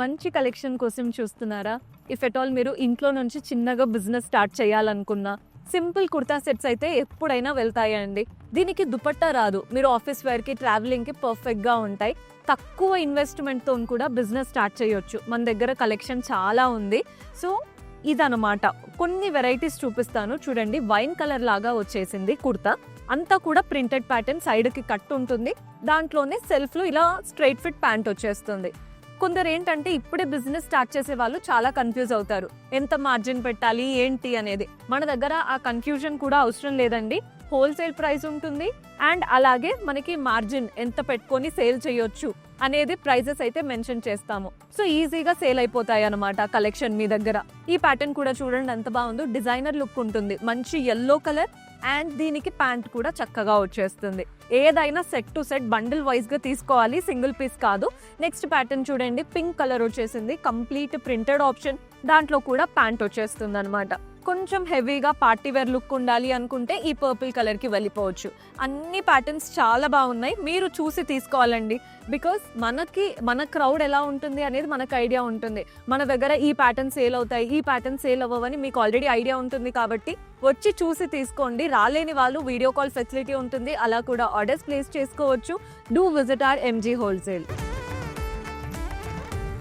మంచి కలెక్షన్ కోసం చూస్తున్నారా? ఇఫ్ ఎట్ ఆల్ మీరు ఇంట్లో నుంచి చిన్నగా బిజినెస్ స్టార్ట్ చేయాలనుకున్నా సింపుల్ కుర్తా సెట్స్ అయితే ఎప్పుడైనా వెళ్తాయండి. దీనికి దుపట్టా రాదు. మీరు ఆఫీస్ వేర్కి ట్రావెలింగ్కి పర్ఫెక్ట్గా ఉంటాయి. తక్కువ ఇన్వెస్ట్మెంట్తో కూడా బిజినెస్ స్టార్ట్ చేయొచ్చు. మన దగ్గర కలెక్షన్ చాలా ఉంది. సో ఇదనమాట. కొన్ని వెరైటీస్ చూపిస్తాను. చూడండి వైన్ కలర్ లాగా వచ్చేసింది కుర్తా. అంతా కూడా ప్రింటెడ్ ప్యాటర్న్ సైడ్కి కట్ ఉంటుంది దాంట్లోనే సెల్ఫ్లో ఇలా స్ట్రైట్ ఫిట్ ప్యాంట్ వచ్చేస్తుంది. కొందరు ఏంటంటే ఇప్పుడే బిజినెస్ స్టార్ట్ చేసే వాళ్ళు చాలా కన్ఫ్యూజ్ అవుతారు. ఎంత మార్జిన్ పెట్టాలి ఏంటి అనేది. మన దగ్గర ఆ కన్ఫ్యూజన్ కూడా అవసరం లేదండి. హోల్సేల్ ప్రైస్ ఉంటుంది అండ్ అలాగే మనకి మార్జిన్ ఎంత పెట్టుకొని సేల్ చేయొచ్చు అనేది ప్రైజెస్ అయితే మెన్షన్ చేస్తాము. సో ఈజీగా సేల్ అయిపోతాయి అనమాట కలెక్షన్ మీ దగ్గర. ఈ ప్యాటర్న్ కూడా చూడండి ఎంత బాగుందో. డిజైనర్ లుక్ ఉంటుంది. మంచి ఎల్లో కలర్ అండ్ దీనికి ప్యాంట్ కూడా చక్కగా వచ్చేస్తుంది. ఏదైనా సెట్ టు సెట్ బండిల్ వైజ్గా తీసుకోవాలి. సింగిల్ పీస్ కాదు. నెక్స్ట్ ప్యాటర్న్ చూడండి. పింక్ కలర్ వచ్చేసింది. కంప్లీట్ ప్రింటెడ్ ఆప్షన్ దాంట్లో కూడా ప్యాంట్ వచ్చేస్తుంది అనమాట కొంచెం హెవీగా పార్టీ వేర్ లుక్ ఉండాలి అనుకుంటే ఈ పర్పుల్ కలర్కి వెళ్ళిపోవచ్చు. అన్ని ప్యాటర్న్స్ చాలా బాగున్నాయి. మీరు చూసి తీసుకోవాలండి. బికాస్ మనకి మన క్రౌడ్ ఎలా ఉంటుంది అనేది మనకు ఐడియా ఉంటుంది. మన దగ్గర ఈ ప్యాటర్న్ సేల్ అవుతాయి ఈ ప్యాటర్న్ సేల్ అవ్వవని మీకు ఆల్రెడీ ఐడియా ఉంటుంది కాబట్టి వచ్చి చూసి తీసుకోండి. రాలేని వాళ్ళు వీడియో కాల్ ఫెసిలిటీ ఉంటుంది. అలా కూడా ఆర్డర్స్ ప్లేస్ చేసుకోవచ్చు. Do visit R MG wholesale